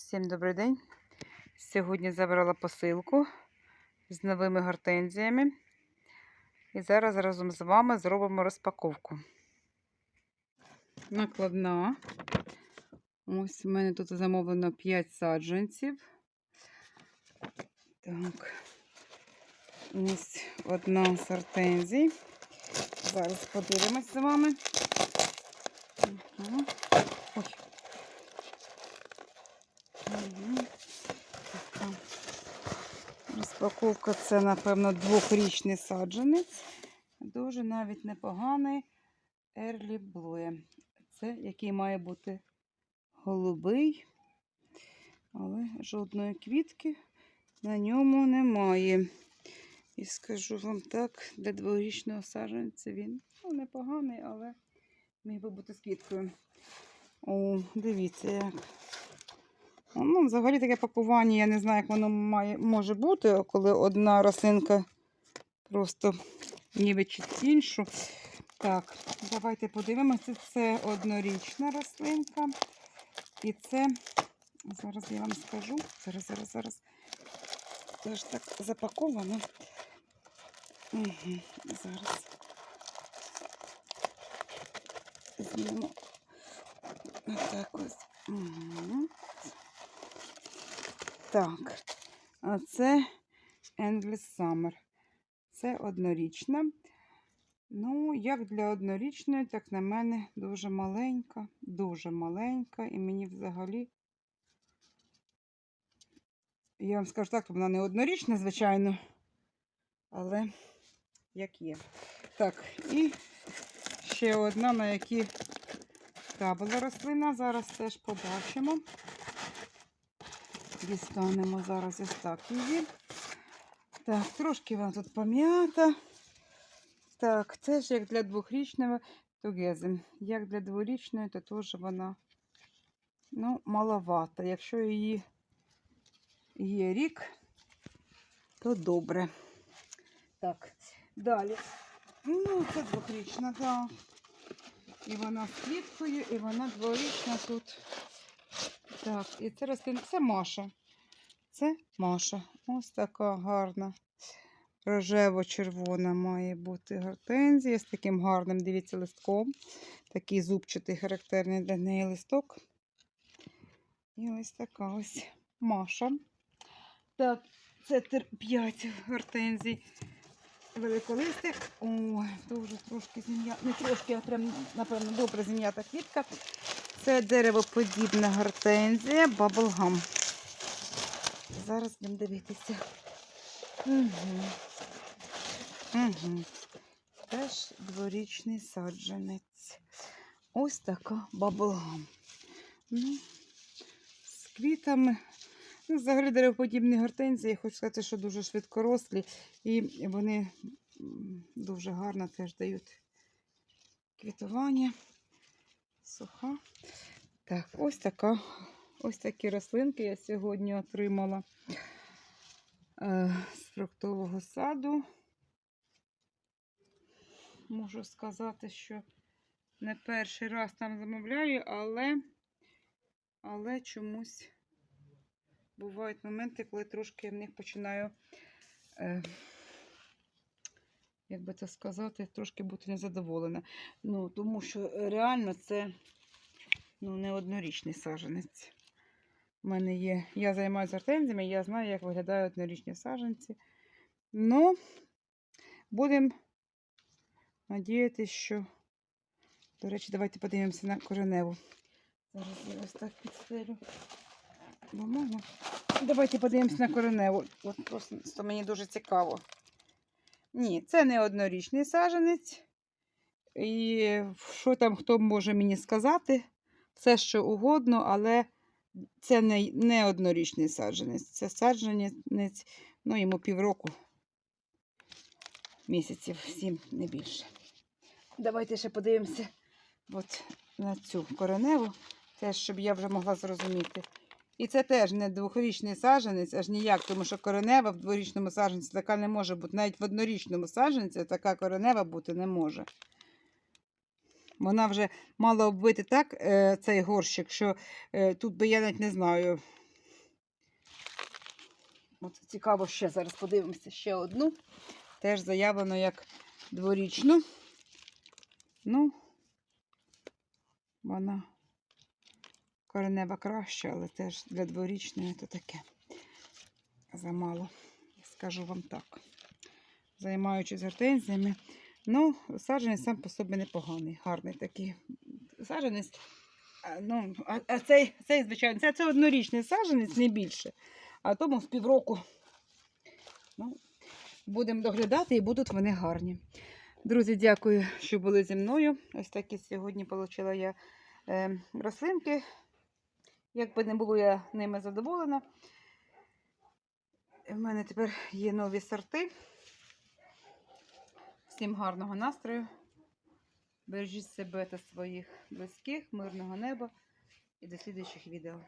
Всім добрий день. Сьогодні забрала посилку з новими гортензіями. І зараз разом з вами зробимо розпаковку. Накладна. Ось у мене тут замовлено 5 саджанців. Так. Ось одна з гортензій. Зараз подивимось з вами. Ага. Ой. Мгм. Така. Розпаковка це, напевно, двохрічний саджанець. Дуже навіть непоганий Ерлі Блує. Це який має бути голубий, але жодної квітки на ньому немає. І скажу вам так, для дворічного саджанця він ну, непоганий, але міг би бути з квіткою. О, дивіться, як. Ну, взагалі таке пакування, я не знаю, як воно має, може бути, коли одна рослинка просто нівечить іншу. Так, давайте подивимося. Це однорічна рослинка. І це, зараз я вам скажу, зараз, зараз, зараз. Це ж так запаковано. Угу, зараз. Зніму. Отак ось. Угу. Так, а це Endless Summer. Це однорічна. Ну, як для однорічної, так на мене дуже маленька, дуже маленька. І мені взагалі, я вам скажу так, вона не однорічна, звичайно, але як є. Так, і ще одна, на якій та була рослина. Зараз теж побачимо. Дістанемо зараз ось так її. Так, трошки вона тут пом'ята. Так, це ж як для двохрічного тугези. Як для дворічної, то теж вона ну, маловата. Якщо її є рік, то добре. Так, далі. Ну, це двохрічна, так. І вона з квіткою, і вона дворічна тут. Так, і це рослина, це Маша. Це Маша. Ось така гарна. Рожево-червона має бути гортензія з таким гарним, дивіться, листком. Такий зубчатий, характерний для неї листок. І ось така ось Маша. Так, це 5 гортензій. Великолистих. Ой, дуже трошки зім'я. Не трошки, а прям, напевно, добре зім'ята квітка. Це деревоподібна гортензія Bubblegum. Зараз будемо дивитися. Угу. Угу. Теж дворічний саджанець. Ось така Bubblegum. Ну, з квітами. Ну, взагалі деревоподібні гортензії, я хочу сказати, що дуже швидкорослі і вони дуже гарно теж дають квітування. Суха. Так, ось така. Ось такі рослинки я сьогодні отримала е, з фруктового саду. Можу сказати, що не перший раз там замовляю, але, але чомусь бувають моменти, коли трошки я в них починаю, е, як би це сказати, трошки бути незадоволена. Ну, тому що реально це ну, не однорічний саджанець. У мене є, я займаюся гортензіями, я знаю, як виглядають однорічні саджанці. Ну, будемо надіятися, що. До речі, давайте подивимося на кореневу. Зараз я ось так підстелю. Бумагу. Давайте подивимося на кореневу. От просто мені дуже цікаво. Ні, це не однорічний саджанець. І що там хто може мені сказати? Все, що угодно, але це не, не однорічний саджанець. Це саджанець, ну, йому півроку місяців, сім, не більше. Давайте ще подивимося от на цю кореневу, теж, щоб я вже могла зрозуміти. І це теж не двохрічний саджанець, аж ніяк, тому що коренева в дворічному саджанці така не може бути. Навіть в однорічному саджанці така коренева бути не може. Вона вже мала оббити так е, цей горщик, що е, тут би я навіть не знаю, От цікаво ще зараз подивимося ще одну. Теж заявлено як дворічну. Ну, вона коренева краща, але теж для дворічної то таке замало. Скажу вам так. Займаючись гортензіями. Ну, саджанець сам по собі непоганий, гарний такий. Саджанець. Ну, а, а цей, цей, звичайно, це, це однорічний саджанець, не більше. А тому з півроку ну, будемо доглядати і будуть вони гарні. Друзі, дякую, що були зі мною. Ось такі сьогодні отримала я е, рослинки. Як би не було, я ними задоволена. У мене тепер є нові сорти. Всім гарного настрою. Бережіть себе та своїх близьких, мирного неба і до слідуючих відео.